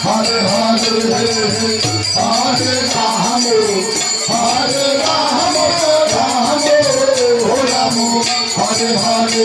Hare Hare Hare Hare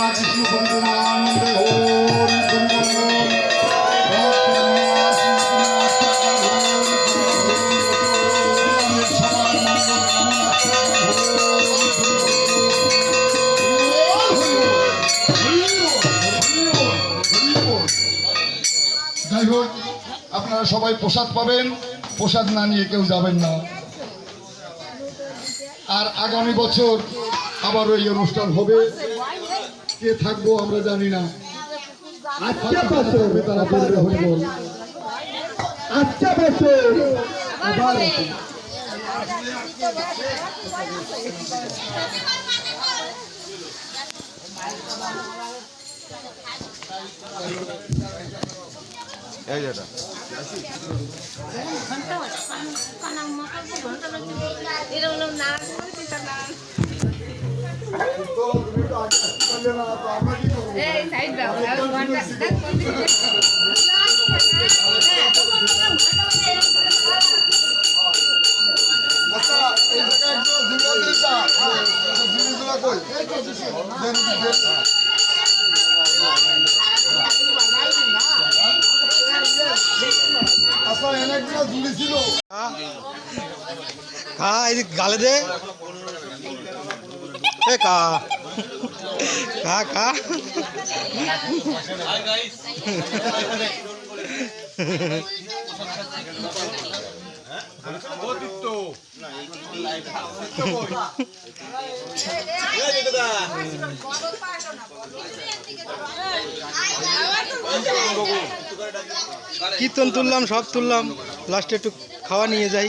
যাই হোক আপনারা সবাই প্রসাদ পাবেন। প্রসাদ না নিয়ে কেউ যাবেন না। আর আগামী বছর আবার ওই অনুষ্ঠান হবে। কে থাকব আমরা জানি না। আচ্ছা বছর তারা বলবে হরিবল আচ্ছা বছর আবার এই যেটা এই জায়গায় একটু ঝুলিয়ে দিতা ঝুলি ঝুলা কই দেন দেন আচ্ছা এনে একটা ঝুলি ছিল খা এই গালে দে এ কা খা খা। কীর্তন তুললাম সব তুললাম। লাস্টে একটু খাওয়া নিয়ে যাই।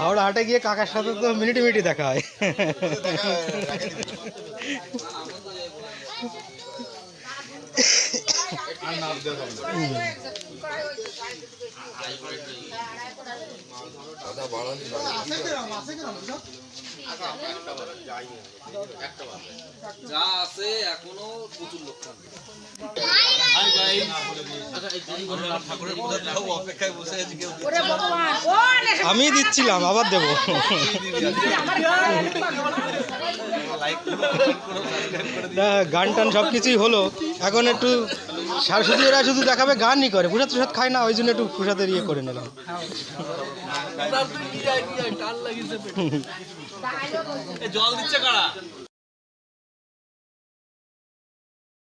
হাওড়া হাটে গিয়ে কাকার সাথে তো মিনিটে মিনিটে দেখা হয়। যা আছে এখনও প্রচুর লোক থাকবে আমি দিচ্ছিলাম আবার দেবো। গান টান সব কিছুই হলো। এখন একটু সারস্বতী এরা শুধু দেখাবে গানই করে। প্রসাদ প্রসাদ খায় না ওই জন্য একটু প্রসাদের ইয়ে করে নিলাম। জল দিচ্ছে কারা?